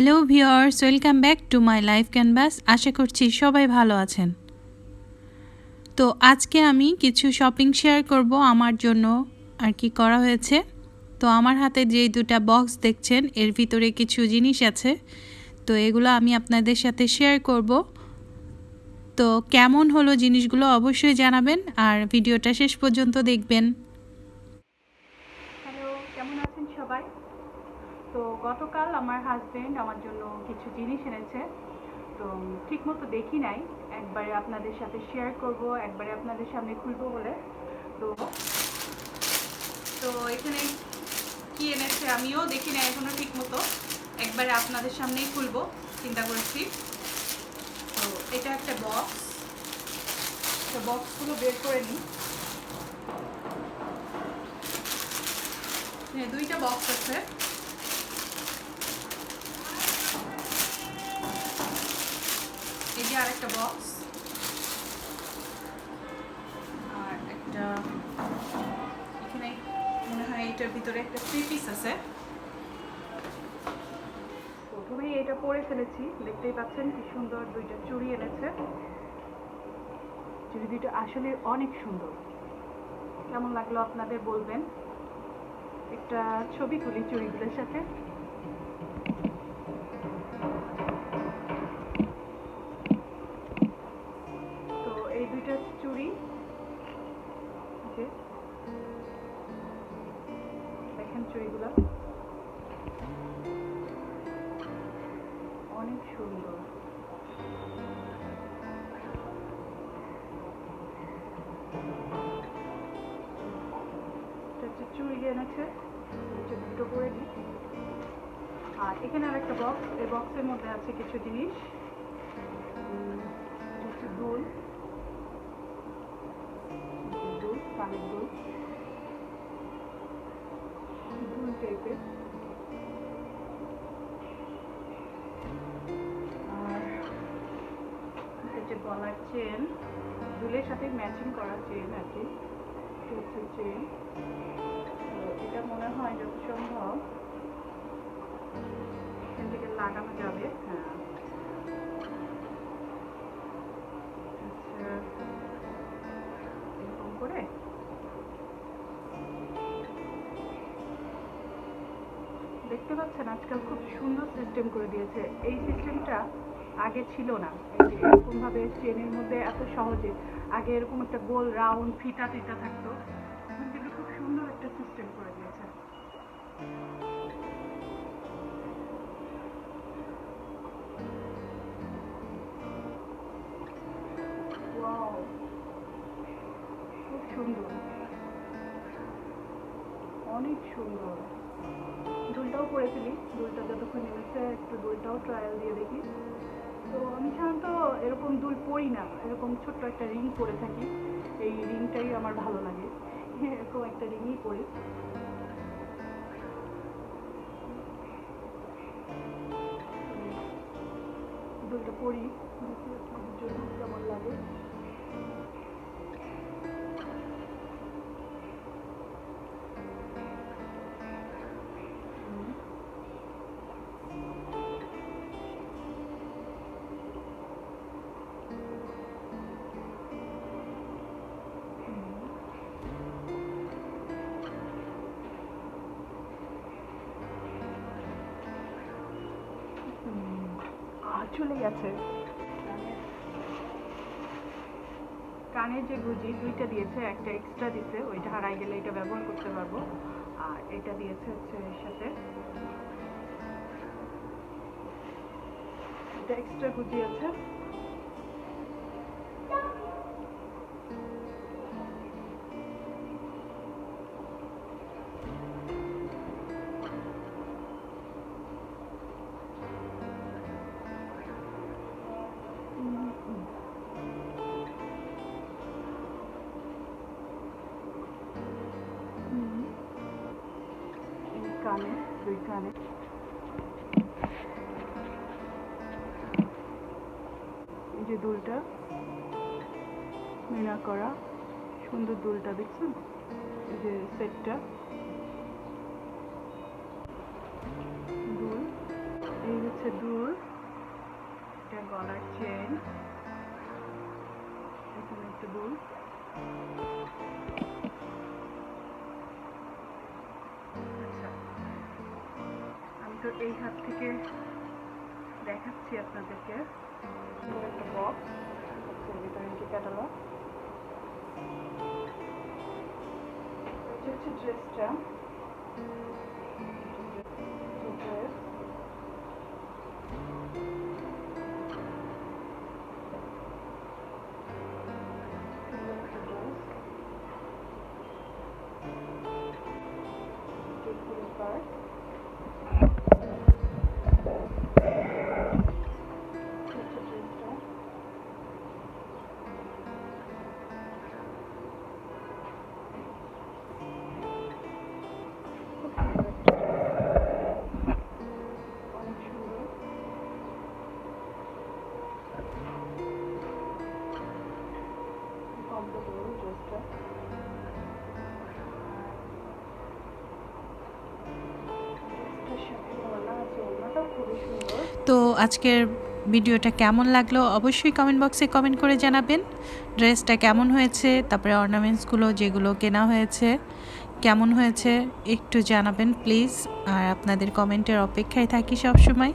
Hello viewers welcome back to my life canvas. আশা করছি সবাই ভালো আছেন। তো আজকে আমি কিছু শপিং শেয়ার করব আমার জন্য আর কি করা হয়েছে। তো আমার হাতে যেই দুটা বক্স দেখছেন, এর ভিতরে কিছু জিনিস আছে। তো এগুলো আমি আপনাদের সাথে শেয়ার করব। তো কেমন হলো জিনিসগুলো অবশ্যই জানাবেন আর ভিডিওটা শেষ পর্যন্ত দেখবেন হ্যালো কেমন আছেন সবাই তো গতকাল আমার হাজবেন্ড আমার জন্য কিছু জিনিস এনেছে, তো ঠিক মতো দেখি নাই। একবারে আপনাদের সাথে শেয়ার করব, একবারে আপনাদের সামনে খুলবো বলে। তো তো এখানে কি এনেছে আমিও দেখি নাই এখনও ঠিক মতো একবারে আপনাদের সামনেই খুলবো, চিন্তা করেছি। তো এটা একটা বক্স তো বক্সগুলো বের করে নিই। হ্যাঁ দুইটা বক্স আছে। আরেকটা বক্স আর একটা, এখানে মনে হয় এটার ভিতরে একটা থ্রি পিস আছে। প্রথমেই এটা পরে ফেলেছি, দেখতেই পাচ্ছেন কি সুন্দর দুইটা চুড়ি এনেছে। চুড়ি দুইটা আসলে অনেক সুন্দর। কেমন লাগল আপনাদের বলবেন? একটা ছবি তুলি চুড়িগুলোর সাথে। সুন্দর। চুড়ি এনেছে দুটো করে দিই। আর এখানে আর একটা বক্স এই বক্সের মধ্যে আছে কিছু জিনিস। হচ্ছে দুল। দুল, কানের দুল। দুল টাইপের হচ্ছে চেন দুলের সাথে ম্যাচিং করা চেন আর কি হচ্ছে চেন এটা মনে হয় যত সম্ভব এখান থেকে লাগানো যাবে হ্যাঁ। আচ্ছা দেখতে পাচ্ছেন আজকাল খুব সুন্দর সিস্টেম করে দিয়েছে। এই সিস্টেমটা আগে ছিল না। এরকমভাবে চেনের মধ্যে এত সহজে, আগে এরকম একটা গোল রাউন্ড ফিটা ফিটা থাকতো। কিন্তু খুব সুন্দর একটা সিস্টেম করে দিয়েছে! খুব সুন্দর। অনেক সুন্দর। দুলটাও পরে ফেলি দুলটা যতক্ষণ নেমেছে, একটু দুলটাও ট্রায়াল দিয়ে দেখি। তো আমি সাধারণত এরকম দুল পরি না, এরকম ছোট্ট একটা রিং পরে থাকি। এই রিংটাই আমার ভালো লাগে। এরকম একটা রিংই পরি। দুলটা পরি। জন্য কেমন লাগে। চলে গেছে। কানের- যে গুজি, দুইটা দিয়েছে, একটা এক্সট্রা দিয়েছে ওইটা হারাই গেলে এটা ব্যবহার করতে পারব। আর এটা দিয়েছে হচ্ছে এর সাথে। এটা এক্সট্রা গুজি আছে। কানে, দুই কানে। এই যে দুলটা, মিনা করা, সুন্দর দুলটা, দেখছেন? এই যে সেটটা। দুল, এই হচ্ছে দুল। এটা গলার চেন এখানে একটা দুল। তো এই হাত থেকে দেখাচ্ছি আপনাদেরকে। একটা বক্স বক্সের ভিতরে কি হচ্ছে ড্রেসটা ড্রেস তো আজকের ভিডিওটা কেমন লাগল অবশ্যই কমেন্ট বক্সে কমেন্ট করে জানাবেন। ড্রেসটা কেমন হয়েছে, তারপরে অর্নামেন্টসগুলো যেগুলো কেনা হয়েছে। কেমন হয়েছে একটু জানাবেন প্লিজ। আর আপনাদের কমেন্টের অপেক্ষায় থাকি সব সময়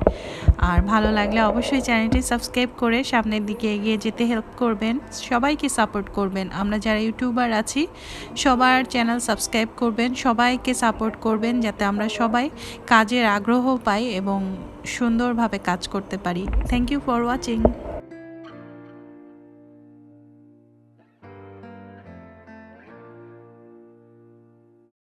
আর ভালো লাগলে অবশ্যই চ্যানেলটি সাবস্ক্রাইব করে সামনের দিকে এগিয়ে যেতে হেল্প করবেন। সবাইকে সাপোর্ট করবেন। আমরা যারা ইউটিউবার আছি, সবার চ্যানেল সাবস্ক্রাইব করবেন, সবাইকে সাপোর্ট করবেন যাতে আমরা সবাই কাজের আগ্রহ পাই এবং সুন্দরভাবে কাজ করতে পারি। Thank you for watching